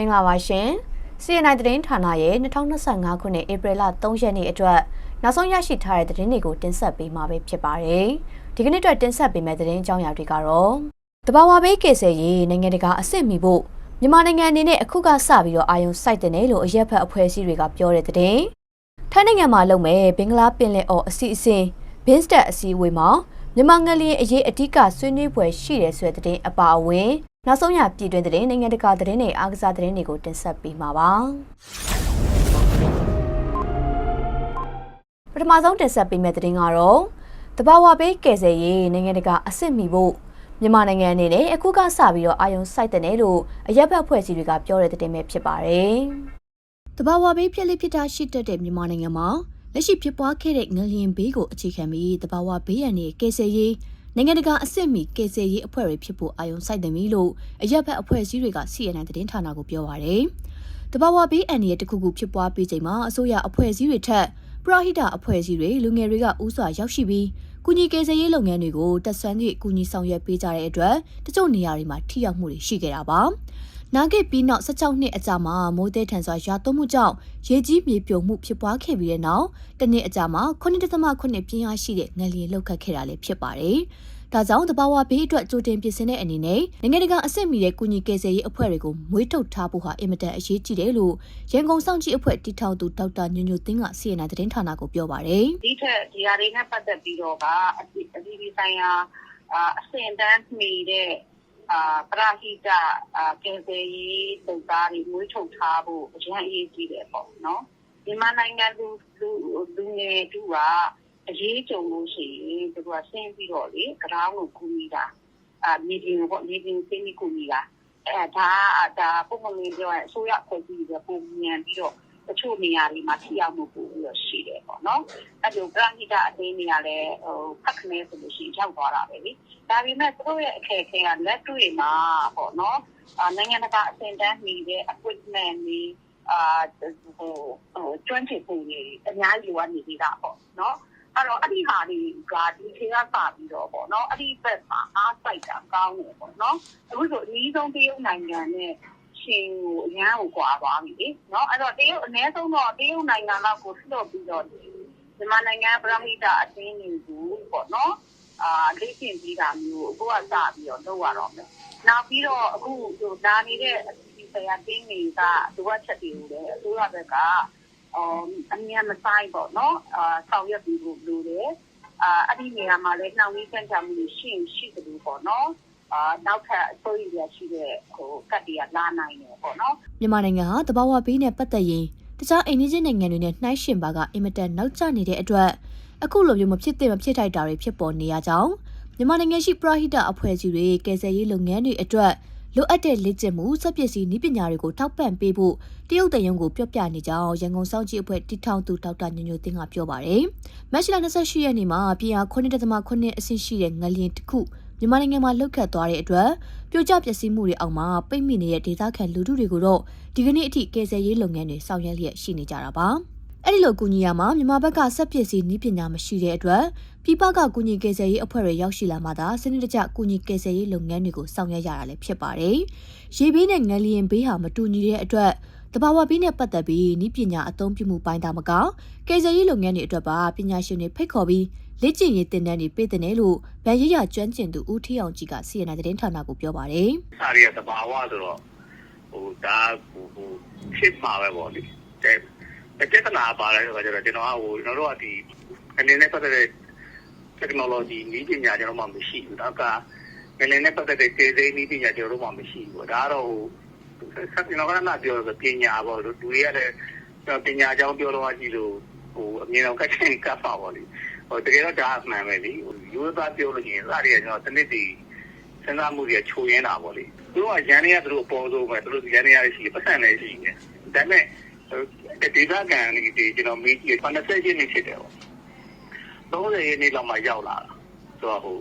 မင်္ဂလာပါရှင်။ CNI သတင်းဌာနရဲ့2025ခုနှစ်ဧပြီလ3ရက်နေ့အတွက်နောက်ဆုံးရရှိထားတဲ့သတင်းတွေကိုတင်ဆက်ပေးမှာပဲဖြစ်ပါတယ်။ဒီကနေ့အတွက်တင်ဆက်ပေးမယ့်သတင်းအကြောင်းအရာတွေကတော့တဘာဝဘေးကေဆယ်ရေးနိုင်ငံတကာအဆင့်မီဖို့မြန်မာနိုင်ငံအနေနဲ့အခုကစပြီးတော့အာယုံစိုက်တင်တယ်လို့အရက်ဖက်အဖွဲ့အစည်းတွေကပြောတဲ့သတင်း။ထိုင်းနိုင်ငံမှာလုပ်မဲ့ဘင်္ဂလားပင်လယ်အော်အစီအစဉ်ဘင်းစတက်အစည်းအဝေးမှာမြန်မာငလျင်အရေးအဓိကဆွေးနွေးပွဲရှိတယ်ဆိုတဲ့သတင်းအပါအဝင် နောက်ဆုံးရပြည်တွင်းသတင်းနိုင်ငံတကာသတင်းတွေအားကစားသတင်းတွေကိုတင်ဆက်ပေးမှာပါပထမဆုံးတင်ဆက်ပေးမယ့်သတင်းကတော့တဘာဝဘေးကယ်ဆယ်ရေးနိုင်ငံတကာအဆင့်မီဖို့မြန်မာနိုင်ငံအနေနဲ့အခုကစပြီးတော့အာယုံစိုက်တဲ့လို့အရက်ဘက်ဖွဲ့စည်းတွေကပြောတဲ့သတင်းပဲဖြစ်ပါတယ်။တဘာဝဘေးဖြစ်လိဖြစ်တာရှိတတ်တဲ့မြန်မာနိုင်ငံမှာလက်ရှိဖြစ်ပွားခဲ့တဲ့ငလျင်ဘေးကိုအခြေခံပြီးတဘာဝဘေးရန်ရဲ့ကယ်ဆယ်ရေး နိုင်ငံတကာအဆင့်မီကေဆယ်ရေးအဖွဲ့တွေဖြစ်ဖို့အာရုံစိုက်တယ်မီလို့အရက်ဖက်အဖွဲ့အစည်းတွေက CNN သတင်းဌာနကိုပြောပါရယ်။တဘာဝဘေးအန်ရဲ့တခုခုဖြစ်ပွားပြီးချိန်မှာအစိုးရအဖွဲ့အစည်းတွေထက်ပရဟိတအဖွဲ့အစည်းတွေလူငယ်တွေကဥစွာရောက်ရှိပြီးကုညီကေဆယ်ရေးလုပ်ငန်းတွေကိုတက်ဆွမ်းသည့်ကုညီဆောင်ရွက်ပေးကြတဲ့အတွက်တချို့နေရာတွေမှာထိရောက်မှုတွေရှိခဲ့တာပါ။ နာဂစ်ပြီးနောက်16နှစ်အကြာမှာမိုးသည်ထန်စွာရွာသွန်းမှုကြောင့်ရေကြီးမြေပြိုမှုဖြစ်ပွားခဲ့ပြီးတဲ့နောက်တနှစ်အကြာမှာ9.8ပြင်းအားရှိတဲ့ငလျင်လှုပ်ခတ်ခဲ့တာလည်းဖြစ်ပါတယ်။ဒါကြောင့်တဘာဝဘေးအတွက်ကြိုတင်ပြင်ဆင်တဲ့အနေနဲ့နိုင်ငံတကာအဆင့်မီတဲ့ကုညီကယ်ဆယ်ရေးအဖွဲ့တွေကိုမွေးထုတ်ထားဖို့ဟာအင်မတန်အရေးကြီးတယ်လို့ရန်ကုန်စောင့်ကြည့်အဖွဲ့တီထောင်သူဒေါက်တာညွညွသိန်းက CNN သတင်းဌာနကိုပြောပါတယ်။။ဒီထက်ဒီဟာတွေနဲ့ပတ်သက်ပြီးတော့ကအပြည်ပြည်ဆိုင်ရာအဆင့်တန်းမီတဲ့အာ ပရဟိတအာကယ်ဆယ်ရေးလုပ်သားတွေမွေးထုတ်ထားဖို့အရင်အရေးကြီးတယ်ပေါ့နော်မြန်မာနိုင်ငံလူလူလူငယ်တူကအရေးကြုံလို့ရှိရင်သူကဆင်းပြီးတော့လေကြောင်းကိုကူညီတာအာမြေပြင်ပေါ့မြေပြင်ဆင်းပြီးကူညီတာအဲဒါဒါပုံမှန်လေးပြောရင်အစိုးရဖွဲ့စည်းပြီးပုံမြန်ပြီးတော့ တချို့နေရာတွေမှာထိရောက်မှုပို့ပြီးတော့ရှိတယ်ပေါ့နော်အဲ့လိုပရဟိတအသေးနေရလဲဟိုဖက်ခနဲဆိုလို့ရှိရင်ရောက်သွားတာပဲလေဒါပေမဲ့သူတို့ရဲ့အခက်အခဲကလက်တွေ့မှာပေါ့နော်နိုင်ငံတကာအဆင့်တန်းမီတဲ့ equipment တွေအာဟိုဟိုကျွမ်းကျင်မှုတွေအများကြီးလိုအပ်နေသေးတာပေါ့နော်အဲ့တော့အဲ့ဒီဟာတွေကဒီချိန်ကစပြီးတော့ပေါ့နော်အဲ့ဒီဘက်မှာအားစိုက်တာကောင်းတယ်ပေါ့နော်အခုဆိုအနည်းဆုံးတရုတ်နိုင်ငံနဲ့ ရှင်ကိုအရန်ကိုကွာသွားပြီလေနော်အဲ့တော့တရုတ်အနည်းဆုံးတော့တရုတ်နိုင်ငံလောက်ကိုလွှတ်ပြီးတော့မြန်မာနိုင်ငံပရဟိတအသင်းတွေကိုပေါ့နော်အာလေ့ကျင့်ပြီးတာမျိုးအခုကစပြီးတော့လုပ်ရတော့မယ်နောက်ပြီးတော့အခုဟိုဒါနေတဲ့အစီအစဉ်အတင်းတွေကလိုအပ်ချက်တွေကိုလည်းအစိုးရဘက်ကအော်အမြင်မဆိုင်ပေါ့နော်အာဆောင်ရွက်ပြီးလို့လိုတယ်အာအဲ့ဒီနေရာမှာလည်းနှောင့်နှေးကြံ့ကြာမှုရှိရှိတယ်လို့ပေါ့နော် အာနောက်ထပ်အစိုးရရရှိတဲ့ဟိုကတ်တွေကလာနိုင်တယ်ပေါ့နော်မြန်မာနိုင်ငံဟာတဘာဝဘေးနဲ့ပတ်သက်ရင်တခြားအိန္ဒိယနိုင်ငံတွေနဲ့နှိုင်းယှဉ်ပါကအင်မတန်နောက်ကျနေတဲ့အတွက်အခုလိုမျိုးမဖြစ်သင့်မဖြစ်ထိုက်တာတွေဖြစ်ပေါ်နေရကြောင်းမြန်မာနိုင်ငံရှိပရဟိတအဖွဲ့အစည်းတွေကယ်ဆယ်ရေးလုပ်ငန်းတွေအတွက်လိုအပ်တဲ့လေ့ကျင့်မှုစက်ပစ္စည်းနည်းပညာတွေကိုထောက်ပံ့ပေးဖို့တရုတ်တရုံကိုပြောပြနေကြောင်းရန်ကုန်စောင့်ကြည့်အဖွဲ့တီထောင်သူဒေါက်တာညညိုသိန်းကပြောပါတယ်။မက်ရှ်လာ28ရက်နေ့မှာပြည်အား9.9အဆင့်ရှိတဲ့ငလျင်တစ်ခု မြန်မာနိုင်ငံမှာလှုပ်ခတ်သွားတဲ့အတွက်ပြိုကျပျက်စီးမှုတွေအောက်မှာပိတ်မိနေတဲ့ဒေသခံလူထုတွေကိုတော့ဒီကနေ့အထိကယ်ဆယ်ရေးလုပ်ငန်းတွေဆောင်ရွက်လျက်ရှိနေကြတာပါ။အဲ့ဒီလိုကူညီရမှာမြန်မာဘက်ကစက်ပစ္စည်းနည်းပညာမရှိတဲ့အတွက်ပြည်ပကကူညီကယ်ဆယ်ရေးအဖွဲ့တွေရောက်ရှိလာမှသာစနစ်တကျကူညီကယ်ဆယ်ရေးလုပ်ငန်းတွေကိုဆောင်ရွက်ရတာလည်းဖြစ်ပါတယ်။ရေဘေးနဲ့ငလျင်ဘေးဟာမတူညီတဲ့အတွက်တဘာဝဘေးနဲ့ပတ်သက်ပြီးနည်းပညာအသုံးပြုမှုပိုင်းသာမကကယ်ဆယ်ရေးလုပ်ငန်းတွေအတွက်ပါပညာရှင်တွေဖိတ်ခေါ်ပြီး လက်ကျင်ရေးတင်တန်းတွေပေးတဲ့လို့ဗန်ရရကျွမ်းကျင်သူဦးထီအောင်ကြီးက CNN သတင်းဌာနကိုပြောပါတယ်။အားရတဘာဝဆိုတော့ဟိုဒါဟိုဟိုဖြစ်မှာပဲပေါ့လေ။ပြဿနာပါလဲဆိုတော့ကျွန်တော်ကဟိုကျွန်တော်တို့ကဒီအနေနဲ့ပတ်သက်တဲ့ technology နည်းပညာကျွန်တော်မှမရှိဘူး။နောက်ကအနေနဲ့ပတ်သက်တဲ့ကျေသိနည်းပညာကျွန်တော်တို့မှမရှိဘူး။ဒါကတော့ဟိုဆက်ကျွန်တော်ကလည်းပြောဆိုပညာပေါ့လူတွေကလည်းပညာအကြောင်းပြောတော့ကြည့်လို့ဟိုအမြင်အောင်ကတ်ချင်ကပ်ပါပေါ့လေ။ဟို တကယ်တော့ဒါအမှန်ပဲလေ။ရိုးသားပြောလို့ရှိရင်အဲ့ဒီကကျွန်တော်တနစ်တီစဉ်းစားမှုတွေချိုရင်းတာပေါ့လေ။သူတို့ကရန်နေရသူတို့အပေါ်ဆုံးပဲသူတို့ရန်နေရရှိပတ်စံလည်းရှိတယ်။ဒါပေမဲ့ဒေသခံတွေကျွန်တော်မေးကြည့်80ရက်နေဖြစ်တယ်ပေါ့30ရက်နေလောက်မှရောက်လာတာဆိုတော့ဟို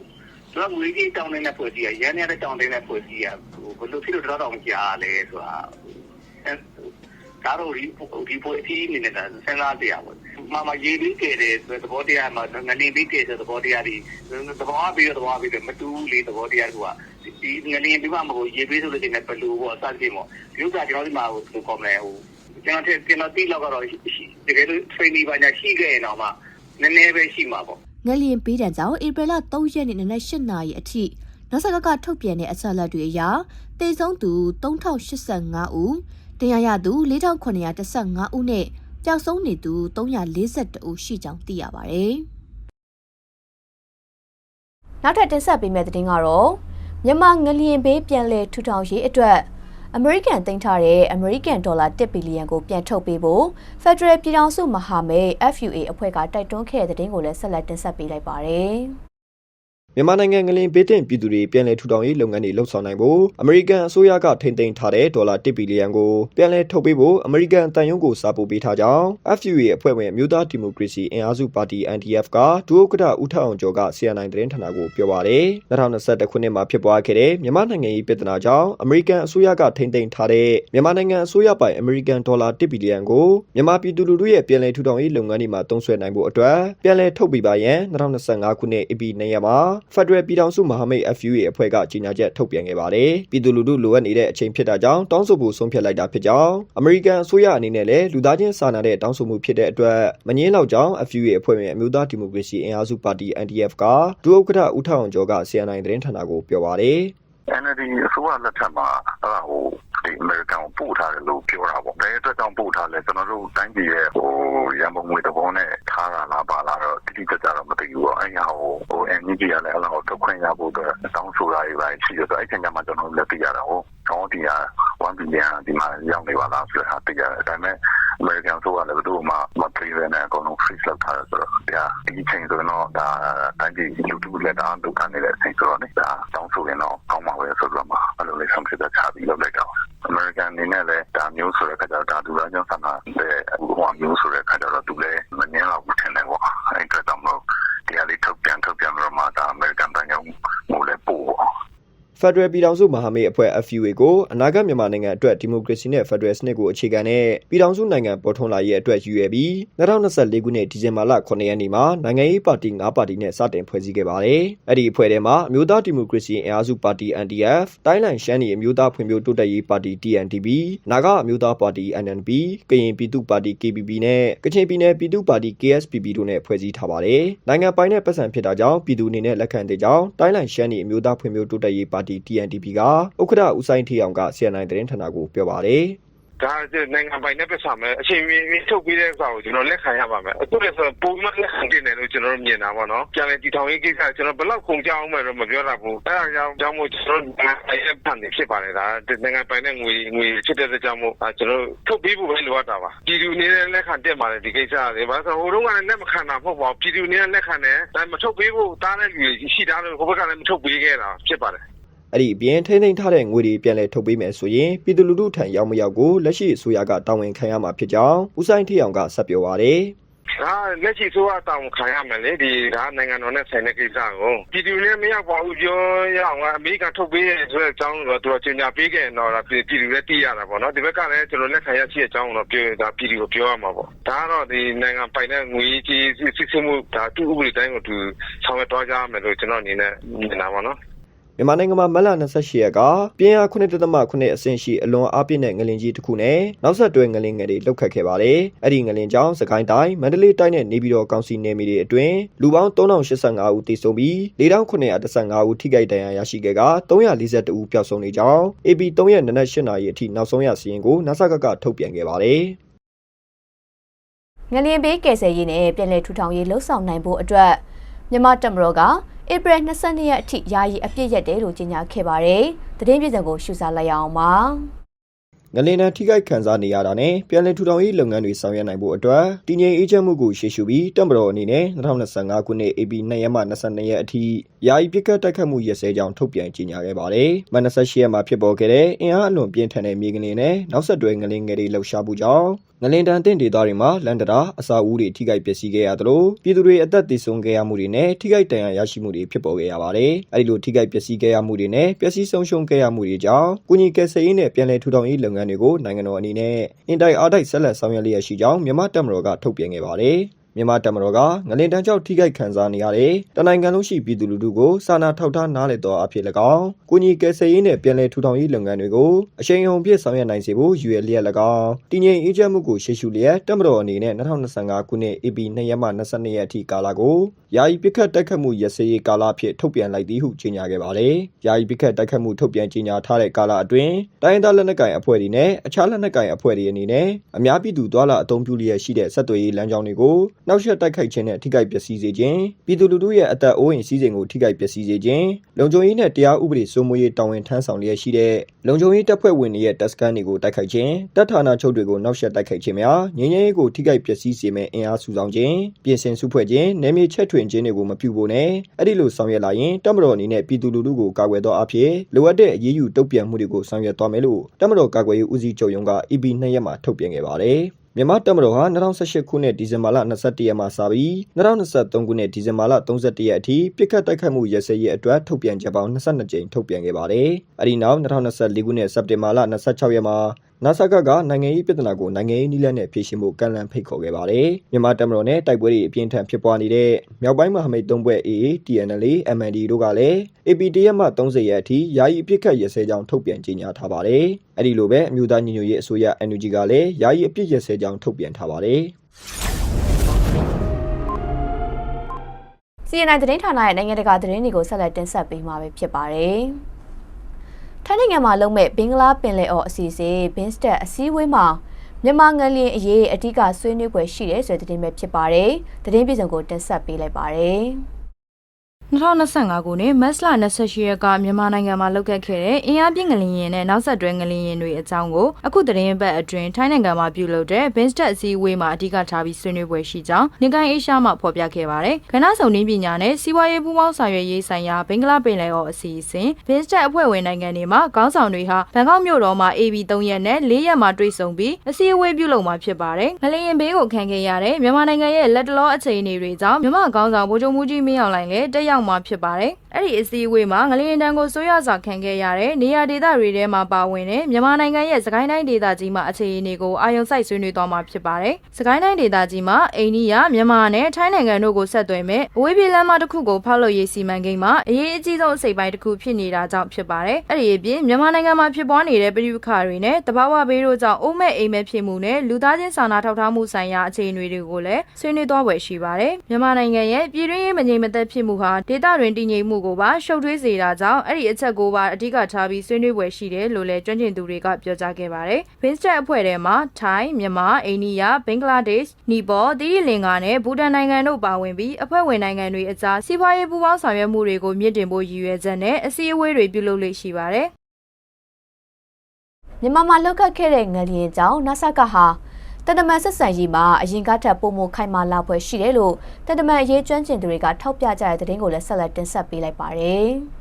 သူကငွေကြီးတောင်းနေတဲ့ဖွဲ့စည်းရရန်ရတဲ့တောင်းနေတဲ့ဖွဲ့စည်းရဟိုဘယ်လိုဖြစ်လို့တော့တောင်းကြားလဲဆိုတာ ဒါတော့ဒီဒီပေါ်အကြီးနေနေတာစဉ်းစားတရားပေါ့မမရေးပြီးကြတယ်ဆိုတဲ့သဘောတရားမှာငနေပြီးကြတဲ့သဘောတရားဒီသဘောပြီးတော့သဘောပြီးတော့မတူးလေသဘောတရားကဒီဒီငလင်းပြမမဟုတ်ရေပေးဆိုလို့ရှိရင်ဘလူပေါ့စသဖြင့်ပေါ့ဒီဥစ္စာကျွန်တော်ဒီမှာဟိုဘယ်လိုကောမလဲဟိုကျွန်တော်ကျွန်တော်တိလောက်ကတော့တကယ်လို့ training ပါညာရှိခဲ့ရင်တော့မှနည်းနည်းပဲရှိမှာပေါ့ငလျင်ပေးတံကြောင့်ဧပြီလ3ရက်နေ့နနက်8နာရီအထိနောက်ဆက်ကကထုတ်ပြန်တဲ့အချက်အလက်တွေအရတေဆုံးသူ3085ဦး တရားရသူ4915ဦးနဲ့ပျောက်ဆုံးနေသူ342ဦးရှိကြောင်းသိရပါတယ်။နောက်ထပ်တင်ဆက်ပေးမယ့်သတင်းကတော့မြန်မာငလျင်ဘေးပြန်လည်ထူထောင်ရေးအတွက်အမေရိကန်တင်ထားတဲ့အမေရိကန်ဒေါ်လာ1ဘီလီယံကိုပြန်ထုတ်ပေးဖို့ Federal ပြည်ထောင်စုမဟာမိတ် FUA အဖွဲ့ကတိုက်တွန်းခဲ့တဲ့တဲ့တင်ကိုလည်းဆက်လက်တင်ဆက်ပေးလိုက်ပါတယ်။ မြန်မာနိုင်ငံငလင်ဘေးတင်ပြည်သူတွေပြန်လည်ထူထောင်ရေးလုပ်ငန်းတွေလှုပ်ဆောင်နိုင်ဖို့အမေရိကန်အစိုးရကထိန်းသိမ်းထားတဲ့ဒေါ်လာ1ဘီလီယံကိုပြန်လည်ထုတ်ပေးဖို့အမေရိကန်တန်ယုံကိုစာပို့ပေးထားကြောင်း FUA အဖွဲ့ဝင်အမျိုးသားဒီမိုကရေစီအင်အားစုပါတီ NDF ကဒုဥက္ကဋ္ဌဦးထအောင်ကျော်က CNN သတင်းဌာနကိုပြောပါတယ်2021ခုနှစ်မှာဖြစ်ပွားခဲ့တဲ့မြန်မာနိုင်ငံရေးပြည်ထနာကြောင့်အမေရိကန်အစိုးရကထိန်းသိမ်းထားတဲ့မြန်မာနိုင်ငံအစိုးရပိုင်အမေရိကန်ဒေါ်လာ1ဘီလီယံကိုမြန်မာပြည်သူလူထုရဲ့ပြန်လည်ထူထောင်ရေးလုပ်ငန်းတွေမှာသုံးစွဲနိုင်ဖို့အတွက်ပြန်လည်ထုတ်ပေးပါရန်2025ခုနှစ် AP 2ရက်မှာ Federal ပြည်ထောင်စုမဟာမိတ် FUA အဖွဲ့ကကြေညာချက်ထုတ်ပြန်ခဲ့ပါတယ်။ပြည်သူလူထုလိုအပ်နေတဲ့အချိန်ဖြစ်တာကြောင့်တောင်းဆိုဖို့ဆုံးဖြတ်လိုက်တာဖြစ်ကြောင်းအမေရိကန်အစိုးရအနေနဲ့လည်းလူသားချင်းစာနာတဲ့တောင်းဆိုမှုဖြစ်တဲ့အတွက်မငင်းလောက်ကြောင်း FUA အဖွဲ့ဝင်အမျိုးသားဒီမိုကရေစီအင်အားစုပါတီ NDF ကဒုဥက္ကဋ္ဌဦးထောင်ကျော်က CNN သတင်းဌာနကိုပြောပါတယ် NLD အစိုးရလက်ထက်မှာအဲ့ဒါဟိုဒီအမေရိကန်ကိုပို့ထားတယ်လို့ပြောတာပေါ့။ဘယ်အတွက်ကြောင့်ပို့ထားလဲကျွန်တော်တို့တိုင်းပြည်ရဲ့ဟိုရန်ပုံငွေတဘောနဲ့ထားတာလားပါလားတော့တိတိကျကျတော့မသိဘူးပေါ့။အဲ့ဟာဟို ဟို NGO ကလည်း အဲ့လောက်တော့ခွင့်ရဖို့အတွက် တောင်းဆိုတာတွေပါရှိရတော့ အဲ့ချိန်ကျမှ ကျွန်တော်တို့လည်း သိရတာဟိုတော့ဒီဟာ 1 billion ဒီမှာ ရောက်နေပါလားဆိုတော့သိရတယ် ဒါပေမဲ့ အမေရိကန်ဆိုကလည်း ဘယ်သူမှ မပြေရတဲ့ အကုန်လုံး freeze လုပ်ထားတယ်ဆိုတော့ဒါဒီချိန်ဆိုတော့ ဒါ တိုင်းပြည်လူထုလက်တာဒုက္ခနေတဲ့အချိန်ဆိုတော့ねဒါတောင်းဆိုရင်တော့ကောင်းပါပဲဆိုတော့မှအဲ့လိုလေးဆုံးဖြတ်ချက်ချပြီးလုပ်လိုက်တာပါအမေရိကန်အနေနဲ့လည်းဒါမျိုးဆိုတဲ့ခါကျတော့ဒါသူကကြောင့်ဆန္ဒတဲ့ဟိုမျိုးဆိုတဲ့ခါကျတော့သူလည်းမငင်းတော့ဘူးထင်တယ်ပေါ့အဲ့ဒါတော့မဟုတ်တရားလေးထုတ်ပြန်ထုတ်ပြန်တော့မှဒါအမေရိကန်တိုင်းကငိုလဲပို့ပေါ့ ဖက်ဒရယ်ပြည်ထောင်စုမဟာမိတ်အဖွဲ့ FUA ကိုအနာဂတ်မြန်မာနိုင်ငံအတွက်ဒီမိုကရေစီနဲ့ဖက်ဒရယ်စနစ်ကိုအခြေခံတဲ့ပြည်ထောင်စုနိုင်ငံပေါ်ထွန်းလာရေးအတွက်ရည်ရွယ်ပြီး2024ခုနှစ်ဒီဇင်ဘာလ9ရက်နေ့မှာနိုင်ငံရေးပါတီ9ပါတီနဲ့စတင်ဖွဲ့စည်းခဲ့ပါတယ်။အဲ့ဒီအဖွဲ့ထဲမှာအမျိုးသားဒီမိုကရေစီအင်အားစုပါတီ NDF ၊တိုင်းလန်ရှမ်းပြည်အမျိုးသားဖွံ့ဖြိုးတိုးတက်ရေးပါတီ TNDP ၊နာဂအမျိုးသားပါတီ NNP ၊ကရင်ပြည်သူ့ပါတီ KPP နဲ့ကချင်ပြည်နယ်ပြည်သူ့ပါတီ KSPP တို့နဲ့ဖွဲ့စည်းထားပါတယ်။နိုင်ငံပိုင်တဲ့ပတ်စံဖြစ်တာကြောင့်ပြည်သူအနေနဲ့လက်ခံတဲ့ကြောင်းတိုင်းလန်ရှမ်းပြည်အမျိုးသားဖွံ့ဖြိုးတိုးတက်ရေးပါတီ TNDP ကဥက္ကဋ္ဌဦးဆိုင်ထီအောင်က CNN သတင်းဌာနကိုပြောပါတယ်။ဒါနိုင်ငံပိုင်နဲ့ပတ်စံမယ်အချိန်မီထုတ်ပြီးတဲ့အခါကိုကျွန်တော်လက်ခံရပါမယ်အခုလည်းဆိုပုံမှန်လက်ခံတင်တယ်လို့ကျွန်တော်တို့မြင်တာပေါ့နော်ပြန်လည်တည်ထောင်ရေးကိစ္စကျွန်တော်ဘယ်လောက်ကုန်ကြအောင်မယ်တော့မပြောတတ်ဘူးအဲဒါကြောင့်ကြောင့်မို့ကျွန်တော်နိုင်ငံပိုင်နဲ့ဖန်နေဖြစ်ပါတယ်ဒါနိုင်ငံပိုင်နဲ့ငွေငွေဖြစ်တဲ့ကြောင့်မို့ကျွန်တော်ထုတ်ပြီးဖို့ပဲလိုအပ်တာပါပြည်သူအနေနဲ့လက်ခံတက်ပါတယ်ဒီကိစ္စတွေဘာလို့ဆိုဟိုတုန်းကလည်းလက်မခံတာမဟုတ်ပါဘူးပြည်သူအနေနဲ့လက်ခံတယ်ဒါမထုတ်ပေးဖို့တားတဲ့လူတွေရှိတာလို့ဟိုဘက်ကလည်းမထုတ်ပေးခဲ့တာဖြစ်ပါတယ် အဲ့ဒီအပြင်ထိမ့်သိမ်းထားတဲ့ငွေတွေပြန်လည်ထုတ်ပေးမယ်ဆိုရင်ပြည်သူလူထုထံရောက်မရောက်ကိုလက်ရှိအစိုးရကတာဝန်ခံရမှာဖြစ်ကြောင်းဦးဆိုင်ထီအောင်ကဆက်ပြောပါရယ်ဒါလက်ရှိဆိုအတောင်ခံရမယ်လေဒီဒါနိုင်ငံတော်နဲ့ဆိုင်တဲ့ကိစ္စကိုပြည်သူနဲ့မရောက်ပါဘူးပြောရအောင်အမေရိကန်ထုတ်ပေးရဲ့ဆိုတဲ့အကြောင်းတော့သူကကြေညာပေးခဲ့တော့ဒါပြည်သူလည်းသိရတာပေါ့နော်ဒီဘက်ကလည်းကျွန်တော်လက်ခံရရှိတဲ့အကြောင်းတော့ပြောဒါပြည်သူကိုပြောရမှာပေါ့ဒါကတော့ဒီနိုင်ငံပိုင်တဲ့ငွေကြီးစစ်စစ်မှုဒါသူ့ဥပဒေတိုင်းကိုသူဆောင်ရွက်သွားကြမယ်လို့ကျွန်တော်အနေနဲ့မြင်တာပါနော် မြန်မာနိုင်ငံမှာမက်လ28ရက်ကပြင်းအား9.9အဆင့်ရှိအလွန်အားပြင်းတဲ့ငလင်ကြီးတစ်ခုနဲ့နောက်ဆက်တွဲငလင်ငယ်တွေလှုပ်ခတ်ခဲ့ပါတယ်။အဲ့ဒီငလင်ကြောင့်စကိုင်းတိုင်းမန္တလေးတိုင်းနဲ့နေပြည်တော်ကောင်စီနယ်မြေတွေအတွင်းလူပေါင်း3085ဦးသေဆုံးပြီး4915ဦးထိခိုက်ဒဏ်ရာရရှိခဲ့က342ဦးပျောက်ဆုံးနေကြောင်း AP 3ရက်နနက်8နာရီအထိနောက်ဆုံးရစီရင်ကို NASA ကထုတ်ပြန်ခဲ့ပါတယ်။ငလျင်ဘေးကယ်ဆယ်ရေးနဲ့ပြည်내ထူထောင်ရေးလှုပ်ဆောင်နိုင်ဖို့အတွက်မြန်မာတပ်မတော်က ဧပြီ22ရက်အထိယာယီအပြည့်ရက်တယ်လို့ကြေညာခဲ့ပါတယ်။သတင်းပြည်စုံကိုရှုစားလိုက်ရအောင်ပါ။ငလင်တန်းထိခိုက်ခံစားနေရတာနဲ့ပြည်내ထူထောင်ရေးလုပ်ငန်းတွေဆောင်ရွက်နိုင်ဖို့အတွက်တည်ငြိမ်အေးချမ်းမှုကိုရှေ့ရှုပြီးတပ်မတော်အနေနဲ့2025ခုနှစ် AB 2ရက်မှ22ရက်အထိယာယီပစ်ခတ်တိုက်ခတ်မှုရစဲကြောင်းထုတ်ပြန်ကြေညာခဲ့ပါတယ်။မနက်28ရက်မှာဖြစ်ပေါ်ခဲ့တဲ့အင်အားအလွန်ပြင်းထန်တဲ့မြေကလင်နဲ့နောက်ဆက်တွဲငလင်ငယ်တွေလှုပ်ရှားမှုကြောင့် ငလင်တန်တင့်ဒေသတွေမှာလန်တရာအစာအုပ်တွေထိခိုက်ပျက်စီးခဲ့ရသလိုပြည်သူတွေအသက်သေဆုံးခဲ့ရမှုတွေနဲ့ထိခိုက်ဒဏ်ရာရရှိမှုတွေဖြစ်ပေါ်ခဲ့ရပါတယ်။အဲဒီလိုထိခိုက်ပျက်စီးခဲ့ရမှုတွေနဲ့ပျက်စီးဆုံးရှုံးခဲ့ရမှုတွေကြောင့်ကုညီကယ်ဆယ်ရေးနဲ့ပြည်내ထူထောင်ရေးလုပ်ငန်းတွေကိုနိုင်ငံတော်အနေနဲ့အင်တိုက်အားတိုက်ဆက်လက်ဆောင်ရွက်လျက်ရှိကြောင်းမြန်မာတပ်မတော်ကထုတ်ပြန်ခဲ့ပါတယ်။ မြန်မာတပ်မတော်ကငလင်တန်းကြောင့်ထိခိုက်ခံစားနေရတဲ့တနိုင်ငံလုံးရှိပြည်သူလူထုကိုစာနာထောက်ထားနားလည်တော်အဖြစ်၎င်းကုညီကယ်ဆယ်ရေးနဲ့ပြည်내ထူထောင်ရေးလုပ်ငန်းတွေကိုအရှိန်အဟုန်ပြည့်ဆောင်ရွက်နိုင်စေဖို့ရည်ရွယ်လျက်၎င်းတည်ငြိမ်အေးချမ်းမှုကိုရှေ့ရှုလျက်တပ်မတော်အနေနဲ့2025ခုနှစ် AP 2ရက်မှ22ရက်အထိကာလကိုယာယီပစ်ခတ်တိုက်ခတ်မှုရစရေးကာလအဖြစ်ထုတ်ပြန်လိုက်သည်ဟုကြေညာခဲ့ပါတယ်။ယာယီပစ်ခတ်တိုက်ခတ်မှုထုတ်ပြန်ကြေညာထားတဲ့ကာလအတွင်းတိုင်းဒေသလက်နက်ကိုင်အဖွဲ့တွေနဲ့အခြားလက်နက်ကိုင်အဖွဲ့တွေအနေနဲ့အများပြည်သူတွာလာအုံပြုလျက်ရှိတဲ့ဆက်သွယ်ရေးလမ်းကြောင်းတွေကိုနှောက်ယှက်တိုက်ခိုက်ခြင်းနဲ့ထိခိုက်ပျက်စီးစေခြင်းပြည်သူလူထုရဲ့အသက်အိုးအိမ်စည်းစိမ်ကိုထိခိုက်ပျက်စီးစေခြင်းလုံခြုံရေးနဲ့တရားဥပဒေစိုးမိုးရေးတာဝန်ထမ်းဆောင်လျက်ရှိတဲ့လုံခြုံရေးတပ်ဖွဲ့ဝင်တွေရဲ့တပ်စခန်းတွေကိုတိုက်ခိုက်ခြင်းတပ်ဌာနချုပ်တွေကိုနှောက်ယှက်တိုက်ခိုက်ခြင်းများငြိမ်းချမ်းရေးကိုထိခိုက်ပျက်စီးစေမဲ့အင်အားစုဆောင်ခြင်းပြင်ဆင်စုဖွဲ့ခြင်းနယ်မြေချက်ထွင်ခြင်းတွေကိုမပြုဖို့နဲ့အဲ့ဒီလိုဆောင်ရွက်လာရင်တပ်မတော်အနေနဲ့ပြည်သူလူထုကိုကာကွယ်သောအဖြစ်လိုအပ်တဲ့အရေးယူတုံ့ပြန်မှုတွေကိုဆောင်ရွက်သွားမယ်လို့တပ်မတော်ကာကွယ်ရေးဦးစီးချုပ်ရုံးက EP 2ရက်မှာထုတ်ပြန်ခဲ့ပါတယ်။ မြန်မာတပ်မတော်ဟာ2018ခုနှစ်ဒီဇင်ဘာလ21ရက်မှာစပြီး2023ခုနှစ်ဒီဇင်ဘာလ31ရက်အထိပြစ်ခတ်တိုက်ခတ်မှုရစရေးအတွက်ထုတ်ပြန်ချက်ပေါင်း22ကြိမ်ထုတ်ပြန်ခဲ့ပါတယ်။အဲဒီနောက်2024ခုနှစ်စက်တင်ဘာလ26ရက်မှာ နာဆာကကနိုင်ငံရေးပြဿနာကိုနိုင်ငံရေးနည်းလမ်းနဲ့ဖြေရှင်းဖို့ကန့်လန့်ဖိတ်ခေါ်ခဲ့ပါတယ်။မြန်မာတပ်မတော်နဲ့တိုက်ပွဲတွေအပြင်းထန်ဖြစ်ပွားနေတဲ့မြောက်ပိုင်းမဟာမိတ်သုံးဘက် AA, TNL, MND တို့ကလည်း AP တရက်မှ30ရက်အထိယာယီအပြစ်ခတ်ရစဲကြောင်းထုတ်ပြန်ကြေညာထားပါတယ်။အဲဒီလိုပဲအမျိုးသားညီညွတ်ရေးအစိုးရ NUG ကလည်းယာယီအပြစ်ရစဲကြောင်းထုတ်ပြန်ထားပါတယ်။ CNN သတင်းဌာနရဲ့နိုင်ငံတကာသတင်းတွေကိုဆက်လက်တင်ဆက်ပေးမှာဖြစ်ပါတယ်။ ထိုင်းနိုင်ငံမှာလုံမဲ့ဘင်္ဂလားပင်လယ်အော်အစီအစဉ်ဘင်းစတက်အစည်းအဝေးမှာမြန်မာငလျင်အရေးအဓိကဆွေးနွေးပွဲရှိတယ်ဆိုတဲ့သတင်းပဲဖြစ်ပါတယ်။သတင်းပြည်စုံကိုတင်ဆက်ပေးလိုက်ပါတယ်။ 2025ခုနှစ်မတ်လ28ရက်ကမြန်မာနိုင်ငံမှာလုပ်ခဲ့ခဲ့တဲ့အင်အားပြင်းငလျင်ရင်နဲ့နောက်ဆက်တွဲငလျင်ရင်တွေအကြောင်းကိုအခုသတင်းပတ်အတွင်းထိုင်းနိုင်ငံမှာပြုလုပ်တဲ့ Binstat အစည်းအဝေးမှာအဓိကထားပြီးဆွေးနွေးပွဲရှိကြောင်းနေကိုင်းအေရှားမှဖော်ပြခဲ့ပါတယ်။ကဏ္ဍဆောင်နည်းပညာနဲ့စီးပွားရေးပူးပေါင်းဆောင်ရွက်ရေးဆိုင်ရာဘင်္ဂလားပင်လယ်အော်အစီအစဉ် Binstat အဖွဲ့ဝင်နိုင်ငံတွေမှာခေါင်းဆောင်တွေဟာဘန်ကောက်မြို့တော်မှာ AB 3ရက်နဲ့4ရက်မှာတွေ့ဆုံပြီးအစည်းအဝေးပြုလုပ်မှာဖြစ်ပါတယ်။ငလျင်ဘေးကိုခံခဲ့ရတဲ့မြန်မာနိုင်ငံရဲ့လက်တလောအခြေအနေတွေကြောင့်မြန်မာခေါင်းဆောင်ဗိုလ်ချုပ်မှုကြီးမင်းအောင်လှိုင်လည်းတက်ရောက်မှာဖြစ်ပါတယ်။အဲ့ဒီအစည်းအဝေးမှာငလျင်တန်းကိုဆိုးရစွာခံခဲ့ရတဲ့နေရာဒေသတွေထဲမှာပါဝင်တဲ့မြန်မာနိုင်ငံရဲ့စကိုင်းတိုင်းဒေသကြီးမှာအခြေအနေကိုအာရုံစိုက်ဆွေးနွေးသွားမှာဖြစ်ပါတယ်။စကိုင်းတိုင်းဒေသကြီးမှာအိန္ဒိယမြန်မာနဲ့ထိုင်းနိုင်ငံတို့ကိုဆက်သွယ်မဲ့အဝေးပြေးလမ်းမတစ်ခုကိုဖောက်လုပ်ရေးစီမံကိန်းမှာအရေးအကြီးဆုံးအစိပ်ပိုင်းတစ်ခုဖြစ်နေတာကြောင့်ဖြစ်ပါတယ်။အဲ့ဒီအပြင်မြန်မာနိုင်ငံမှာဖြစ်ပွားနေတဲ့ပြည်ပခါတွေနဲ့တဘာဝဘေးတို့ကြောင့်အိုးမဲ့အိမ်မဲ့ဖြစ်မှုနဲ့လူသားချင်းစာနာထောက်ထားမှုဆိုင်ရာအခြေအနေတွေကိုလည်းဆွေးနွေးသွားဖွယ်ရှိပါတယ်။မြန်မာနိုင်ငံရဲ့ပြည်တွင်းရေးမငြိမ်မသက်ဖြစ်မှုဟာဒေသတွင်တည်ငြိမ်မှုကိုပါရှုပ်ထွေးစေတာကြောင့်အဲ့ဒီအချက်ကိုပါအဓိကထားပြီးဆွေးနွေးပွဲရှိတယ်လို့လည်းကျွမ်းကျင်သူတွေကပြောကြားခဲ့ပါတယ်။ Binstat အဖွဲ့ထဲမှာထိုင်း၊မြန်မာ၊အိန္ဒိယ၊ဘင်္ဂလားဒေ့ရှ်၊နီပေါ၊သီရိလင်္ကာနဲ့ဘူတန်နိုင်ငံတို့ပါဝင်ပြီးအဖွဲ့ဝင်နိုင်ငံတွေအကြားစီးပွားရေးပူးပေါင်းဆောင်ရွက်မှုတွေကိုမြင့်တင်ဖို့ရည်ရွယ်ချက်နဲ့အစည်းအဝေးတွေပြုလုပ်လေ့ရှိပါတယ်။မြန်မာမှာလောက်ကခဲ့တဲ့ငလျင်ကြောင့်နဆကဟာ တနမန်ဆက်ဆံရေးမှာအရင်ကထပ်ပုံမခိုင်မာလာပွဲရှိတယ်လို့တနမန်အရေးကျွမ်းကျင်သူတွေကထောက်ပြကြတဲ့သတင်းကိုလည်းဆက်လက်တင်ဆက်ပေးလိုက်ပါတယ်။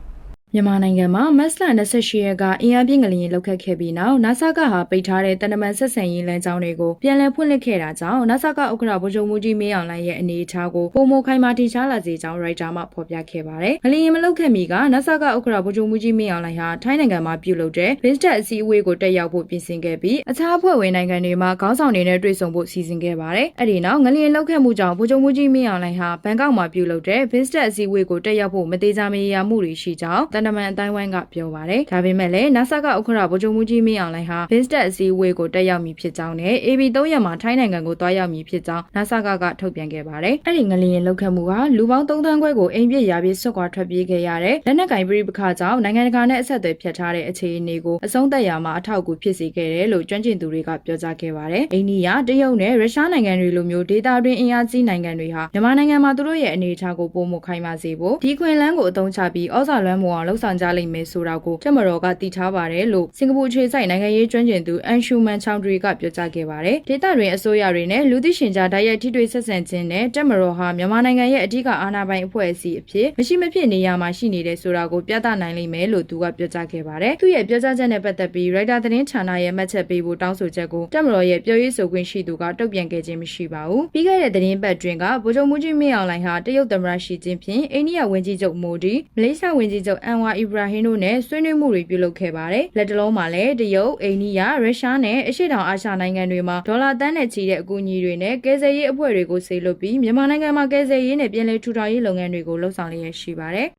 မြန်မာနိုင်ငံမှာမတ်လ28ရက်ကအင်အားပြင်းငလျင်လောက်ခတ်ခဲ့ပြီးနောက်နာဆာကဟာပိတ်ထားတဲ့တနမန်ဆက်ဆံရေးလမ်းကြောင်းတွေကိုပြန်လည်ဖွင့်လှစ်ခဲ့တာကြောင့်နာဆာကဥက္ကဋ္ဌဗိုလ်ချုပ်မှုကြီးမင်းအောင်လှိုင်ရဲ့အနေအထားကိုပုံမခိုင်မာထင်ရှားလာစေကြောင်းရိုက်တာမှဖော်ပြခဲ့ပါတယ်။ငလျင်မလောက်ခဲ့မီကနာဆာကဥက္ကဋ္ဌဗိုလ်ချုပ်မှုကြီးမင်းအောင်လှိုင်ဟာထိုင်းနိုင်ငံမှာပြုလုပ်တဲ့ Binstat အစည်းအဝေးကိုတက်ရောက်ဖို့ပြင်ဆင်ခဲ့ပြီးအခြားအဖွဲ့ဝင်နိုင်ငံတွေမှာခေါင်းဆောင်တွေနဲ့တွေ့ဆုံဖို့စီစဉ်ခဲ့ပါတယ်။အဲ့ဒီနောက်ငလျင်လောက်ခဲ့မှုကြောင့်ဗိုလ်ချုပ်မှုကြီးမင်းအောင်လှိုင်ဟာဘန်ကောက်မှာပြုလုပ်တဲ့ Binstat အစည်းအဝေးကိုတက်ရောက်ဖို့မသေးချာမရေရာမှုတွေရှိကြောင်းတန်တမန်အတိုင်းဝိုင်းကပြောပါတယ်။ဒါပေမဲ့လည်းနာဆာကဥက္ကဋ္ဌဗိုလ်ချုပ်မှုကြီးမင်းအောင်လှိုင်ဟာ Binstat အစည်းအဝေးကိုတက်ရောက်မည်ဖြစ်ကြောင်းနဲ့ AB 3ရက်မှာထိုင်းနိုင်ငံကိုသွားရောက်မည်ဖြစ်ကြောင်းနာဆာကကထုတ်ပြန်ခဲ့ပါတယ်။အဲ့ဒီငလျင်လောက်ခတ်မှုကလူပေါင်း3သန်းခွဲကိုအိမ်ပြစ်ရာပြစ်ဆွတ်ခွာထွက်ပြေးခဲ့ရတဲ့လက်နက်ကင်ပြည်ပခါကြောင့်နိုင်ငံတကာနဲ့အဆက်အသွယ်ဖြတ်ထားတဲ့အခြေအနေကိုအဆုံးသတ်ရမှာအထောက်အကူဖြစ်စေခဲ့တယ်လို့ကျွမ်းကျင်သူတွေကပြောကြားခဲ့ပါတယ်။အိန္ဒိယတရုတ်နဲ့ရုရှားနိုင်ငံတွေလိုမျိုးဒေသတွင်းအင်အားကြီးနိုင်ငံတွေဟာမြန်မာနိုင်ငံမှာသူတို့ရဲ့အနေအထားကိုပုံမခိုင်မာစေဖို့ဒီခွင်လန်းကိုအသုံးချပြီးဩဇာလွှမ်းမိုးအောင်လှုံ့ဆော်ကြလိမ့်မယ်ဆိုတာကိုတက်မတော်ကတည်ထားပါတယ်လို့စင်ကာပူအခြေစိုက်နိုင်ငံရေးကျွမ်းကျင်သူအန်ရှူမန်ချောင်ဒရီကပြောကြားခဲ့ပါတယ်။ဒေသတွင်အစိုးရတွေနဲ့လူသိရှင်ကြားတိုက်ရိုက်ထိတွေ့ဆက်ဆံခြင်းနဲ့တက်မတော်ဟာမြန်မာနိုင်ငံရဲ့အဓိကအာဏာပိုင်အဖွဲ့အစည်းအဖြစ်မရှိမဖြစ်နေရမှာရှိနေတယ်ဆိုတာကိုပြသနိုင်လိမ့်မယ်လို့သူကပြောကြားခဲ့ပါတယ်။သူ့ရဲ့ပြောကြားချက်နဲ့ပတ်သက်ပြီးရိုက်တာသတင်းဌာနရဲ့မှတ်ချက်ပေးဖို့တောင်းဆိုချက်ကိုတက်မတော်ရဲ့ပြောရေးဆိုခွင့်ရှိသူကတုံ့ပြန်ခဲ့ခြင်းမရှိပါဘူး။ပြီးခဲ့တဲ့သတင်းပတ်တွင်ကဗိုလ်ချုပ်မှုကြီးမင်းအောင်လှိုင်ဟာတရုတ်သမ္မတရှီကျင်းဖြင့်အိန္ဒိယဝန်ကြီးချုပ်မိုဒီမလေးရှားဝန်ကြီးချုပ်အန်န်ဝါအီဘရာဟင်တို့နဲ့ဆွေးနွေးမှုတွေပြုလုပ်ခဲ့ပါတယ်။လက်တလုံးမှာလည်းတရုတ်၊အိန္ဒိယ၊ရုရှားနဲ့အရှေ့တောင်အာရှနိုင်ငံတွေမှာဒေါ်လာတန်းနဲ့ချီတဲ့အကူအညီတွေနဲ့ကယ်ဆယ်ရေးအဖွဲ့တွေကိုဆေလွတ်ပြီးမြန်မာနိုင်ငံမှာကယ်ဆယ်ရေးနဲ့ပြည်내ထူထောင်ရေးလုပ်ငန်းတွေကိုလှုပ်ဆောင်လျက်ရှိပါတယ်။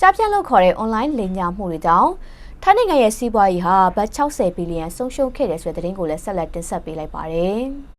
ကြားပြန့်လို့ခေါ်တဲ့ online လိမ်ညာမှုတွေကြောင့်ထိုင်းနိုင်ငံရဲ့စီးပွားရေးဟာဘတ်60ဘီလီယံဆုံးရှုံးခဲ့တယ်ဆိုတဲ့သတင်းကိုလည်းဆက်လက်တင်ဆက်ပေးလိုက်ပါတယ်။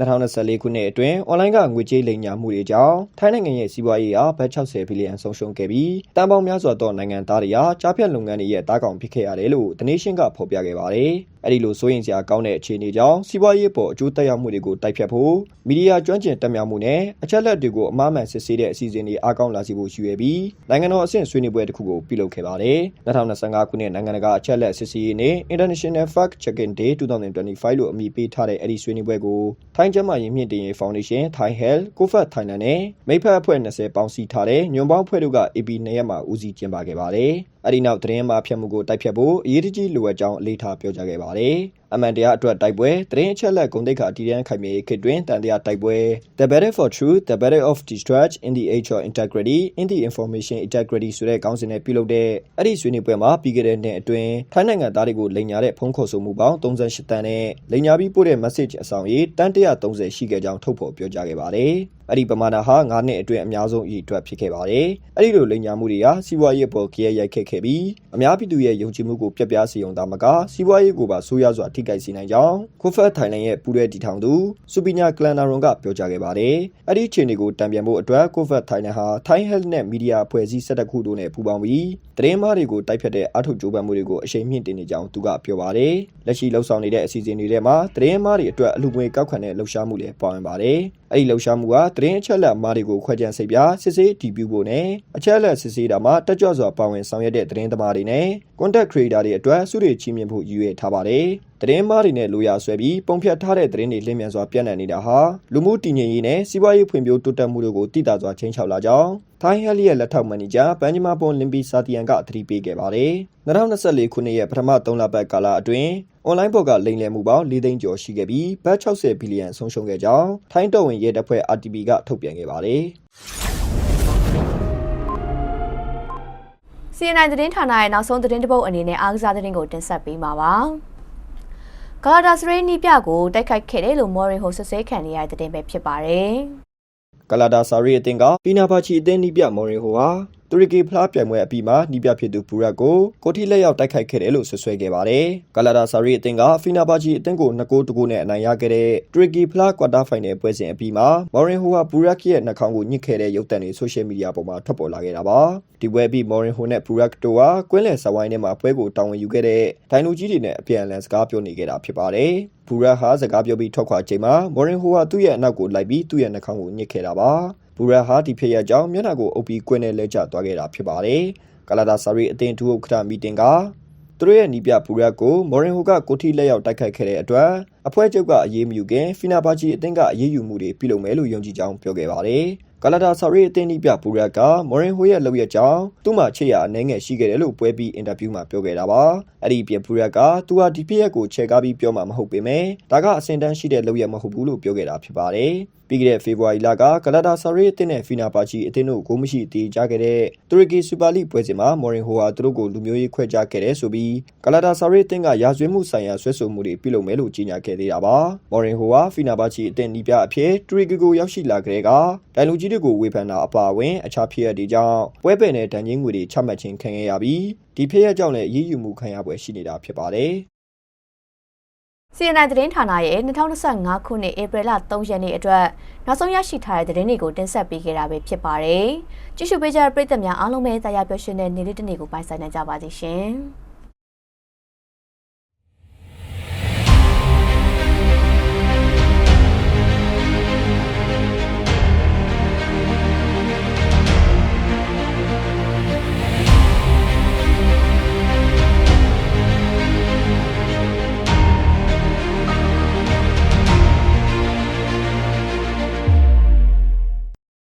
2024ခုနှစ်အတွင်းအွန်လိုင်းကငွေကြေးလိမ်ညာမှုတွေကြောင့်ထိုင်းနိုင်ငံရဲ့စီးပွားရေးဟာဘတ်60ဘီလီယံဆုံးရှုံးခဲ့ပြီးတန်ပေါင်းများစွာသောနိုင်ငံသားတွေဟာကြားဖြတ်လုပ်ငန်းတွေရဲ့တားကောင်ဖြစ်ခဲ့ရတယ်လို့ The Nation ကဖော်ပြခဲ့ပါတယ်။ အဲ့ဒီလိုစိုးရင်စရာကောင်းတဲ့အခြေအနေကြောင့်စီးပွားရေးပေါ်အကျိုးသက်ရောက်မှုတွေကိုတိုက်ဖြတ်ဖို့မီဒီယာကျွမ်းကျင်တက်မြောက်မှုနဲ့အချက်လက်တွေကိုအမှားမှန်စစ်ဆေးတဲ့အစီအစဉ်တွေအားကောင်းလာစေဖို့ရှိရပြီးနိုင်ငံတော်အဆင့်ဆွေးနွေးပွဲတစ်ခုကိုပြုလုပ်ခဲ့ပါတယ်။2025ခုနှစ်နိုင်ငံတကာအချက်လက်စစ်ဆေးရေးနဲ့ International Fact Checking Day 2025လို့အမည်ပေးထားတဲ့အဲ့ဒီဆွေးနွေးပွဲကိုထိုင်းကျန်းမာရေးမြင့်တင်ရေး Foundation, Thai Health, Kofat Thailand နဲ့မိဖက်အဖွဲ့20ပေါင်းစည်းထားတဲ့ညွန်ပေါင်းအဖွဲ့တို့က AP 2ရက်မှာဦးစီးကျင်းပခဲ့ပါတယ်။အဲ့ဒီနောက်သတင်းမှားဖြတ်မှုကိုတိုက်ဖြတ်ဖို့အရေးတကြီးလိုအပ်ကြောင်းအလေးထားပြောကြားခဲ့ပါတယ်။ပါတယ်။ အမှန်တရားအတွက်တိုက်ပွဲသတင်းအချက်အလက်ဂုဏ်သိက္ခာတည်တံ့ခိုင်မြဲရေးခေတ်တွင်တန်တရားတိုက်ပွဲ The Battle for Truth The Battle of Distrust in the Age of Integrity in the Information Integrity ဆိုတဲ့ခေါင်းစဉ်နဲ့ပြုလုပ်တဲ့အဲ့ဒီဆွေးနွေးပွဲမှာပြီးခဲ့တဲ့နှစ်အတွင်းထိုင်းနိုင်ငံသားတွေကိုလိန်ညာတဲ့ဖုန်းခေါ်ဆိုမှုပေါင်း38တန်းနဲ့လိန်ညာပြီးပို့တဲ့ message အဆောင်ရေးတန်း130ရှိခဲ့ကြောင်းထုတ်ဖော်ပြောကြားခဲ့ပါတယ်။အဲ့ဒီပမာဏဟာ9နှစ်အတွင်းအများဆုံးအရေးအတွက်ဖြစ်ခဲ့ပါတယ်။အဲ့ဒီလိုလိမ်ညာမှုတွေဟာစီးပွားရေးပေါ်ကြရရိုက်ခတ်ခဲ့ပြီးအများပြည်သူရဲ့ယုံကြည်မှုကိုပြက်ပြားစေုံသာမကစီးပွားရေးကိုပါဆိုးရွားစွာထိခိုက်စေနိုင်ကြောင်းကိုဖတ်ထိုင်လန်ရဲ့ပူးရဲတီထောင်သူစူပီညာကလန်နာရွန်ကပြောကြားခဲ့ပါတယ်။အဲ့ဒီအခြေအနေကိုတံပြန်ဖို့အတွက်ကိုဖတ်ထိုင်လန်ဟာ Thai Health နဲ့ Media အဖွဲ့အစည်း၁၁ခုတို့နဲ့ပူးပေါင်းပြီးသတင်းမှားတွေကိုတိုက်ဖြတ်တဲ့အထုပ်ကြိုးပမ်းမှုတွေကိုအရှိန်မြင့်တင်နေကြောင်းသူကပြောပါတယ်။လက်ရှိလှုပ်ဆောင်နေတဲ့အစီအစဉ်တွေထဲမှာသတင်းမှားတွေအတွက်အလူငွေကောက်ခံတဲ့လှုပ်ရှားမှုလည်းပါဝင်ပါတယ်။အဲ့ဒီလှုပ်ရှားမှုကသတင်းအချက်အလက်မှားတွေကိုခွဲခြမ်းစိတ်ပြစစ်ဆေးတည်ပြုဖို့နဲ့အချက်အလက်စစ်ဆေးတာမှာတက်ကြွစွာပါဝင်ဆောင်ရွက်တဲ့သတင်းသမားတွေနဲ့ content creator တွေအတွက်စုတွေချီးမြှင့်ဖို့ရည်ရွယ်ထားပါတယ်။သတင်းမှားတွေနဲ့လိုရာဆွဲပြီးပုံဖြတ်ထားတဲ့သတင်းတွေလင်းမြန်စွာပြန့်နှံ့နေတာဟာလူမှုတည်ငြိမ်ရေးနဲ့စီးပွားရေးဖွံ့ဖြိုးတိုးတက်မှုတို့ကိုတည်တာစွာချင်းချောက်လာကြောင်း ထိုင်းဟယ်လီရဲ့လက်ထောက်မန်နေဂျာဘန်ဂျမာပွန်လင်ပီစာတီယန်ကသတိပေးခဲ့ပါတယ်။2024ခုနှစ်ရဲ့ပထမ3လပတ်ကာလအတွင်းအွန်လိုင်းပေါ်ကလိမ်လည်မှုပေါင်း၄သိန်းကျော်ရှိခဲ့ပြီးဘတ်60ဘီလီယံဆုံးရှုံးခဲ့ကြောင်းထိုင်းတော်ဝင်ရဲတပ်ဖွဲ့ RTP ကထုတ်ပြန်ခဲ့ပါတယ်။ CNN သတင်းဌာနရဲ့နောက်ဆုံးသတင်းတစ်ပုဒ်အနေနဲ့အားကစားသတင်းကိုတင်ဆက်ပေးမှာပါ။ဂလာတာစရေးနီးပြကိုတိုက်ခိုက်ခဲ့တယ်လို့မော်ရင်ဟိုဆွဆွဲခံနေရတဲ့သတင်းပဲဖြစ်ပါတယ်။က လာဒါဆာရီအသင်းကပီနာဘာချီအသင်းနီးပြမော်ရင်ဟိုဟာ တူရကီဖလားပြိုင်ပွဲအပြီးမှာနီးပြဖြစ်သူဘူရက်ကိုကိုထီလက်ရောက်တိုက်ခိုက်ခဲ့တယ်လို့ဆွဆွဲခဲ့ပါတယ်။ကလာဒါဆာရီအသင်းကဖီနာဘာချီအသင်းကို2ဂိုးတဂိုးနဲ့အနိုင်ရခဲ့တဲ့တူရကီဖလားကွာတာဖိုင်နယ်ပွဲစဉ်အပြီးမှာမော်ရင်ဟိုဟာဘူရက်ရဲ့နှာခေါင်းကိုညှစ်ခဲ့တဲ့ရုပ်သံတွေဆိုရှယ်မီဒီယာပေါ်မှာထွက်ပေါ်လာခဲ့တာပါ။ဒီပွဲပြီးမော်ရင်ဟိုနဲ့ဘူရက်တို့ဟာကွင်းလယ်ဆဝိုင်းထဲမှာပွဲကိုတာဝန်ယူခဲ့တဲ့ဒိုင်လူကြီးတွေနဲ့အပြန်အလှန်စကားပြောနေခဲ့တာဖြစ်ပါတယ်။ဘူရက်ဟာစကားပြောပြီးထွက်ခွာချိန်မှာမော်ရင်ဟိုဟာသူ့ရဲ့အနောက်ကိုလိုက်ပြီးသူ့ရဲ့နှာခေါင်းကိုညှစ်ခဲ့တာပါ။ ဘူရာဟာဒီဖြစ်ရကြောင်းမျက်နှာကိုအုပ်ပြီးကွင်းနဲ့လဲကျသွားခဲ့တာဖြစ်ပါတယ်။ကလာဒါဆာရီအသင်းဒုဥက္ကဋ္ဌမီတင်ကသူတို့ရဲ့နီးပြဘူရက်ကိုမော်ရင်ဟိုကကိုထီလက်ရောက်တိုက်ခိုက်ခဲ့တဲ့အတွက်အဖွဲ့ချုပ်ကအရေးမယူခင်ဖီနာဘာချီအသင်းကအရေးယူမှုတွေပြုလုပ်မယ်လို့ယုံကြည်ကြောင်းပြောခဲ့ပါတယ်။ကလာဒါဆာရီအသင်းနီးပြဘူရက်ကမော်ရင်ဟိုရဲ့လုပ်ရကြောင်းသူ့မှာချစ်ရအနေငယ်ရှိခဲ့တယ်လို့ပွဲပြီးအင်တာဗျူးမှာပြောခဲ့တာပါအဲ့ဒီပြင်ဘူရက်ကသူဟာဒီဖြစ်ရက်ကိုချဲကားပြီးပြောမှာမဟုတ်ပေမဲ့ဒါကအစင်တန်းရှိတဲ့လုပ်ရမဟုတ်ဘူးလို့ပြောခဲ့တာဖြစ်ပါတယ်ပြီးခဲ့တဲ့ဖေဖော်ဝါရီလကကလာဒါဆာရီအသင်းနဲ့ဖီနာပါချီအသင်းတို့ကိုမရှိတည်ကြခဲ့တဲ့တူရကီစူပါလိပွဲစဉ်မှာမော်ရင်ဟိုဟာသူတို့ကိုလူမျိုးရေးခွဲခြားခဲ့တယ်ဆိုပြီးကလာဒါဆာရီအသင်းကရာဇဝတ်မှုဆိုင်ရာဆွဲဆိုမှုတွေပြုလုပ်မယ်လို့ကြေညာခဲ့သေးတာပါမော်ရင်ဟိုဟာဖီနာပါချီအသင်းနီးပြအဖြစ်တူရကီကိုရောက်ရှိလာကြတဲ့ကဒိုင်လူကြီးတွေကိုဝေဖန်တာအပါအဝင်အခြားဖြစ်ရတဲ့ကြောင့်ပွဲပယ်နဲ့ဒဏ်ငင်းငွေတွေချမှတ်ခြင်းခံခဲ့ရပြီးဒီဖြစ်ရကြောင့်လည်းအရေးယူမှုခံရပွဲရှိနေတာဖြစ်ပါတယ်။ CNN သတင်းဌာနရဲ့2025ခုနှစ်ဧပြီလ3ရက်နေ့အတွက်နောက်ဆုံးရရှိထားတဲ့သတင်းတွေကိုတင်ဆက်ပေးခဲ့တာပဲဖြစ်ပါတယ်။ကြည့်ရှုပေးကြတဲ့ပရိသတ်များအားလုံးပဲတရားပျော်ရွှင်တဲ့နေ့လေးတစ်နေ့ကိုပိုင်ဆိုင်နိုင်ကြပါစေရှင်။